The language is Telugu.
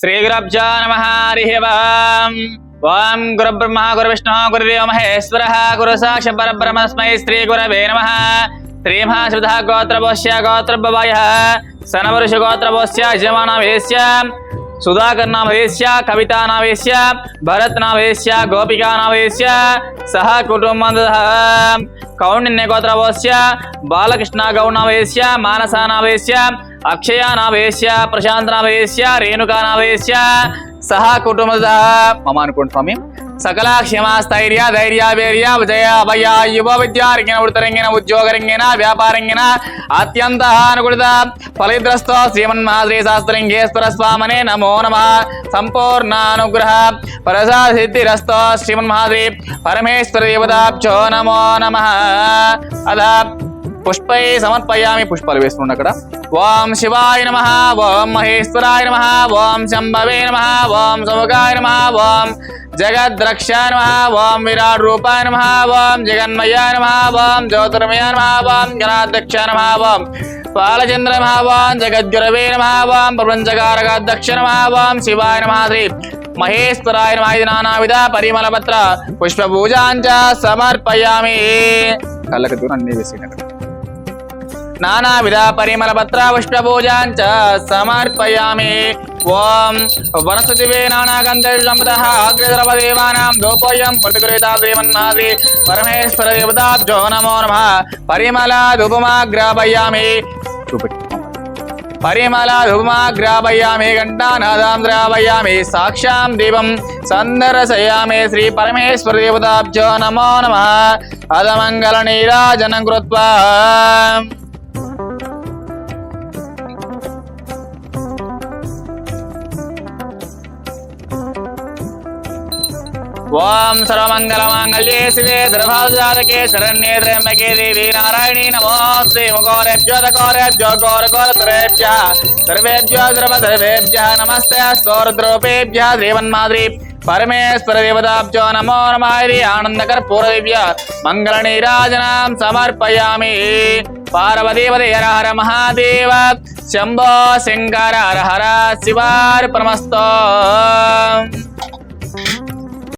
శ్రీ గురబ్జా నమ హరి ఓం ఓం గురు బ్రహ్మ గురు విష్ణు గురుదేవ మహేశ్వర గురు సాక్ష పరబ్రహ్మస్మై శ్రీ గురవే నమ శ్రీ మహాశ్రుత గోత్రభోష్య గోత్రభవాయ సనవరుష గోత్రభోష్య యజమానవేశ్య సుధాకర్ నామధేశ్య కవితా నామేశ్య భరత్ నామధేశ్య గోపికా నామధేశ్య సహ కుటుంబ కౌండిన్య గోత్రవోస్య బాలకృష్ణ గౌడ్ నామధేశ్య మానస నామధేశ్య అక్షయ నామధేశ్య ప్రశాంత్ నామధేశ్య రేణుకా నామధేశ్య సహ కుటుంబ మమ అనుకోండి స్వామి. సకల క్షమ స్థైర్య ధైర్య వీర్య విజయ అభయ యువ విద్యారంగిన వృత్తరంగిన ఉద్యోగరంగిన వ్యాపారంగిన అత్యంత అనుకూలిత ఫలిద్రస్తో శ్రీమన్మాద్రి శాస్త్రంగేశ్వర స్వామనే నమో నమ. సంపూర్ణ అనుగ్రహ ప్రసాద సిద్ధిరస్తో శ్రీమన్మాద్రి పరమేశ్వర దేవతాభ్యో నమో నమ. అలా పుష్పై సమర్పయామి పుష్పాలు వేస్తుండ అక్కడ ఓం శివాయ నమ ఓం మహేశ్వరాయ నమ ఓం శంభవే నమ ఓం సముఖాయ నమ ఓం జగద్రక్షాయ నమ ఓం విరాట్ రూపాయ నమ ఓం జగన్మయాయ నమ ఓం జ్యోతిర్మయాయ నమ ఓం గణాధ్యక్షాయ నమ ఓం బాలచంద్ర మహావాం జగద్గురవే నమ ఓం ప్రపంచకారకాధ్యక్ష నమ శివాయ నమ మహేశ్వరాయ నమ నానావిధ పరిమళ పత్ర పుష్ప పూజాంచ సమర్పయామి కళ్ళకి దూరం అన్ని వేసి నానావిధ పరిమళ పత్ర సమర్పయామి ఓం వనస్పతివే నానాగంధర్వదేవానాం దోపోయం ప్రతిగృహీతా శ్రీమన్నాది పరమేశ్వర దేవతాబ్జో నమో నమ పరిమళ ధూపమాగ్రాపయామి చూపెట్టు పరిమళ ధూమాగ్రాపయామి ఘంటానాదాం ద్రాపయామి సాక్షాం దీపం సందర్శయామి శ్రీ పరమేశ్వర దేవతాబ్జో నమో నమ అదమంగళ నీరాజనం కృత్వా ఓం సర్వమంగళమాంగళ్యే శివే ధర్భాజాతకే శరణ్యే త్రయంబకే దేవి నారాయణీ నమోస్తే ముఖోరేభ్యో దకోరేభ్యో ఘోరఘోరతురేభ్య సర్వేభ్యో ద్రవ సర్వేభ్య నమస్తే స్తోరద్రోపేభ్య శ్రీమన్మాద్రి పరమేశ్వర దేవతాభ్యో నమో నమ హరి ఆనందకర్ పూర్వదివ్య మంగళ నీరాజనం సమర్పయామి పార్వదేవదే హర హర మహాదేవ శంభో శంకర హర హర శివార్పణమస్తో